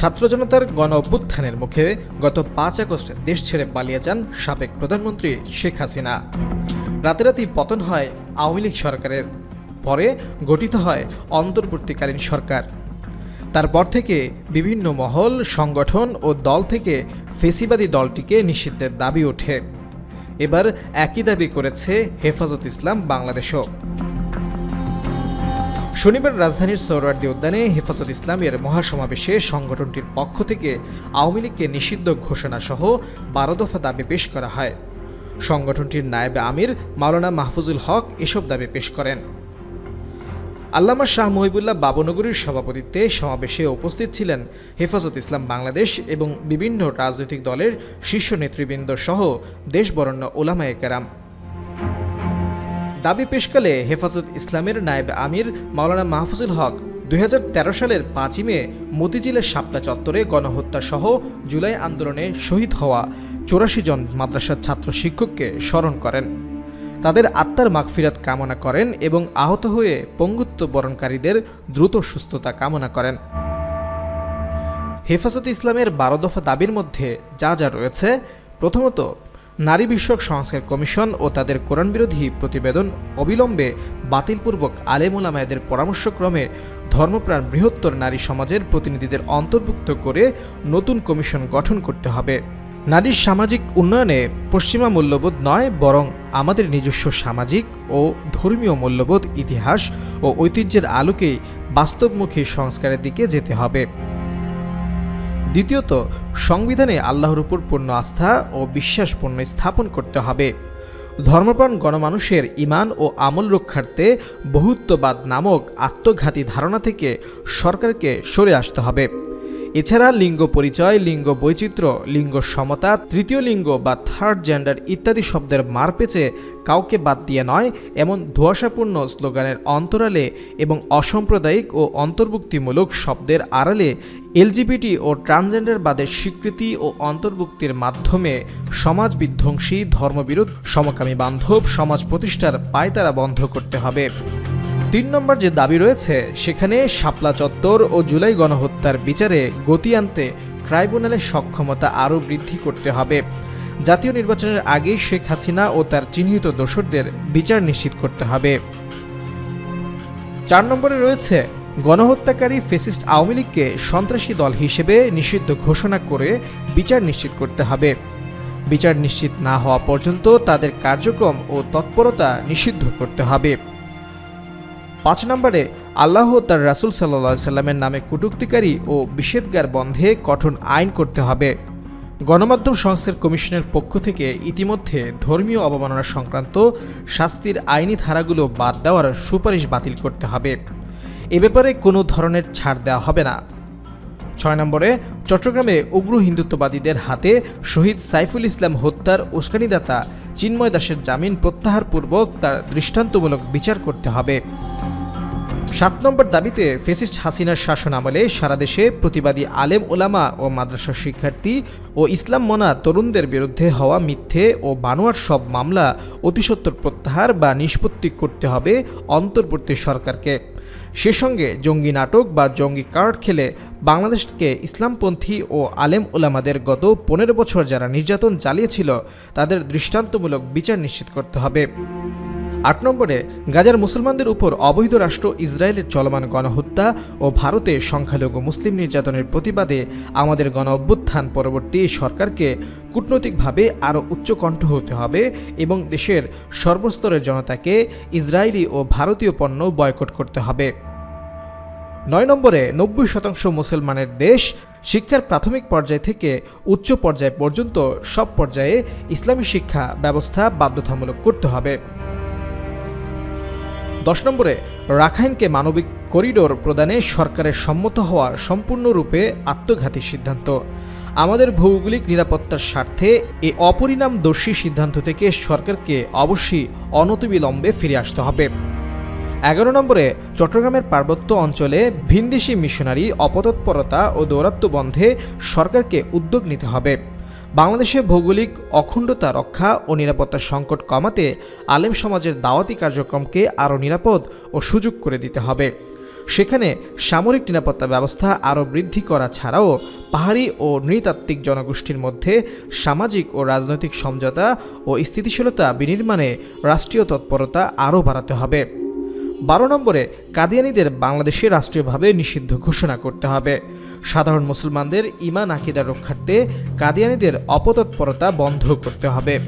ছাত্র জনতার গণ অভ্যুত্থানের মুখে গত পাঁচ আগস্ট দেশ ছেড়ে পালিয়ে যান সাবেক প্রধানমন্ত্রী শেখ হাসিনা। রাতারাতি পতন হয় আওয়ামী লীগ সরকারের, পরে গঠিত হয় অন্তর্বর্তীকালীন সরকার। তারপর থেকে বিভিন্ন মহল, সংগঠন ও দল থেকে ফেসিবাদী দলটিকে নিষিদ্ধের দাবি ওঠে। এবার একই দাবি করেছে হেফাজত ইসলাম বাংলাদেশও। শনিবার রাজধানীর সৌরার্দি উদ্যানে হেফাজত ইসলামের মহাসমাবেশে সংগঠনটির পক্ষ থেকে আওয়ামী লীগকে নিষিদ্ধ ঘোষণা সহ বারো দফা দাবি পেশ করা হয়। সংগঠনটির নায়েবে আমির, মাওলানা মাহফুজুল হক এসব দাবি পেশ করেন। আল্লামা শাহ মহিবুল্লাহ বাবনগরীর সভাপতিত্বে সমাবেশে উপস্থিত ছিলেন হেফাজত ইসলাম বাংলাদেশ এবং বিভিন্ন রাজনৈতিক দলের শীর্ষ নেতৃবৃন্দ সহ দেশবরণ্য ওলামায়ে কেরাম। দাবি পেশকালে হেফাজত ইসলামের নায়েব আমির মাওলানা মাহফুজুল হক দু হাজার তেরো সালের পাঁচই মে মতিঝিলের শাপলা চত্বরে গণহত্যা সহ জুলাই আন্দোলনে শহীদ হওয়া চৌরাশি জন মাদ্রাসার ছাত্র শিক্ষককে স্মরণ করেন। তাদের আত্মার মাগফিরাত কামনা করেন এবং আহত হয়ে পঙ্গুত্ব বরণকারীদের দ্রুত সুস্থতা কামনা করেন। হেফাজত ইসলামের বারো দফা দাবির মধ্যে যা যা রয়েছে, প্রথমত নারী বিষয়ক সংস্কার কমিশন ও তাদের কোরআন বিরোধী প্রতিবেদন অবিলম্বে বাতিলপূর্বক আলেমুলামায়দের পরামর্শক্রমে ধর্মপ্রাণ বৃহত্তর নারী সমাজের প্রতিনিধিদের অন্তর্ভুক্ত করে নতুন কমিশন গঠন করতে হবে। নারীর সামাজিক উন্নয়নে পশ্চিমা মূল্যবোধ নয়, বরং আমাদের নিজস্ব সামাজিক ও ধর্মীয় মূল্যবোধ, ইতিহাস ও ঐতিহ্যের আলোকেই বাস্তবমুখী সংস্কারের দিকে যেতে হবে। দ্বিতীয়ত, সংবিধানে আল্লাহর উপর পূর্ণ আস্থা ও বিশ্বাস পূর্ণ স্থাপন করতে হবে। ধর্মপ্রাণ গণমানুষের ইমান ও আমল রক্ষার্থে বহুত্ববাদ নামক আত্মঘাতী ধারণা থেকে সরকারকে সরে আসতে হবে। এছাড়া লিঙ্গ পরিচয়, লিঙ্গ বৈচিত্র্য, লিঙ্গ সমতা, তৃতীয় লিঙ্গ বা থার্ড জেন্ডার ইত্যাদি শব্দের মার পেঁচে কাউকে বাদ দিয়ে নয়, এমন ধোঁয়াশাপূর্ণ স্লোগানের অন্তরালে এবং অসাম্প্রদায়িক ও অন্তর্ভুক্তিমূলক শব্দের আড়ালে এলজিবিটি ও ট্রান্সজেন্ডারবাদের স্বীকৃতি ও অন্তর্ভুক্তির মাধ্যমে সমাজ বিধ্বংসী, ধর্মবিরোধ, সমকামী বান্ধব, সমাজ প্রতিষ্ঠার পায়তারা বন্ধ করতে হবে। তিন নম্বর যে দাবি রয়েছে, সেখানে শাপলা চত্বর ও জুলাই গণহত্যার বিচারে গতি আনতে ট্রাইব্যুনালের সক্ষমতা আরও বৃদ্ধি করতে হবে। জাতীয় নির্বাচনের আগেই শেখ হাসিনা ও তার চিহ্নিত দোসরদের বিচার নিশ্চিত করতে হবে। চার নম্বরে রয়েছে, গণহত্যাকারী ফেসিস্ট আওয়ামী লীগকে সন্ত্রাসী দল হিসেবে নিষিদ্ধ ঘোষণা করে বিচার নিশ্চিত করতে হবে। বিচার নিশ্চিত না হওয়া পর্যন্ত তাদের কার্যক্রম ও তৎপরতা নিষিদ্ধ করতে হবে। পাঁচ নম্বরে, আল্লাহ তার রাসুল সাল্লা সাল্লামের নামে কটুক্তিকারী ও বিষেধগার বন্ধে কঠোর আইন করতে হবে। গণমাধ্যম সংস্থার কমিশনের পক্ষ থেকে ইতিমধ্যে ধর্মীয় অবমাননা সংক্রান্ত শাস্তির আইনি ধারাগুলো বাদ দেওয়ার সুপারিশ বাতিল করতে হবে। এ ব্যাপারে কোনো ধরনের ছাড় দেওয়া হবে না। ছয় নম্বরে, চট্টগ্রামে উগ্র হিন্দুত্ববাদীদের হাতে শহীদ সাইফুল ইসলাম হত্যার উস্কানিদাতা চিন্ময় দাসের জামিন প্রত্যাহারপূর্বক তার দৃষ্টান্তমূলক বিচার করতে হবে। সাত নম্বর দাবিতে ফেসিস্ট হাসিনার শাসন আমলে সারা দেশে প্রতিবাদী আলেম ওলামা ও মাদ্রাসা শিক্ষার্থী ও ইসলাম মনা তরুণদের বিরুদ্ধে হওয়া মিথ্যে ও বানোয়ার সব মামলা অতিসত্বর প্রত্যাহার বা নিষ্পত্তি করতে হবে অন্তর্বর্তী সরকারকে। সে সঙ্গে জঙ্গি নাটক বা জঙ্গি কার্ড খেলে বাংলাদেশকে ইসলামপন্থী ও আলেম ওলামাদের গত পনেরো বছর যারা নির্যাতন চালিয়েছিল, তাদের দৃষ্টান্তমূলক বিচার নিশ্চিত করতে হবে। আট নম্বরে, গাজার মুসলমানদের উপর অবৈধ রাষ্ট্র ইসরায়েলের চলমান গণহত্যা ও ভারতে সংখ্যালঘু মুসলিম নির্যাতনের প্রতিবাদে আমাদের গণ অভ্যুত্থান পরবর্তী সরকারকে কূটনৈতিকভাবে আরও উচ্চকণ্ঠ হতে হবে এবং দেশের সর্বস্তরের জনতাকে ইসরায়েলি ও ভারতীয় পণ্য বয়কট করতে হবে। নয় নম্বরে, নব্বই শতাংশ মুসলমানের দেশ শিক্ষার প্রাথমিক পর্যায় থেকে উচ্চ পর্যায় পর্যন্ত সব পর্যায়ে ইসলামী শিক্ষা ব্যবস্থা বাধ্যতামূলক করতে হবে। দশ নম্বরে, রাখাইনকে মানবিক করিডোর প্রদানে সরকারের সম্মত হওয়া সম্পূর্ণরূপে আত্মঘাতী সিদ্ধান্ত। আমাদের ভৌগোলিক নিরাপত্তার স্বার্থে এই অপরিণামদর্শী সিদ্ধান্ত থেকে সরকারকে অবশ্যই অনতিবিলম্বে ফিরে আসতে হবে। এগারো নম্বরে, চট্টগ্রামের পার্বত্য অঞ্চলে ভিনদেশি মিশনারি অপতৎপরতা ও দৌরাত্ম্য বন্ধে সরকারকে উদ্যোগ নিতে হবে। বাংলাদেশে ভৌগোলিক অখণ্ডতা রক্ষা ও নিরাপত্তার সংকট কমাতে আলেম সমাজের দাওয়াতি কার্যক্রমকে আরও নিরাপদ ও সুযোগ করে দিতে হবে। সেখানে সামরিক নিরাপত্তা ব্যবস্থা আরও বৃদ্ধি করা ছাড়াও পাহাড়ি ও নৃতাত্ত্বিক জনগোষ্ঠীর মধ্যে সামাজিক ও রাজনৈতিক সমঝোতা ও স্থিতিশীলতা বিনির্মাণে রাষ্ট্রীয় তৎপরতা আরও বাড়াতে হবে। বারো নম্বরে কাদিয়ানিদের বাংলাদেশে রাষ্ট্রীয়ভাবে নিষিদ্ধ ঘোষণা করতে হবে। সাধারণ মুসলমানদের ইমান আকিদা রক্ষার্থে কাদিয়ানিদের অপতৎপরতা বন্ধ করতে হবে।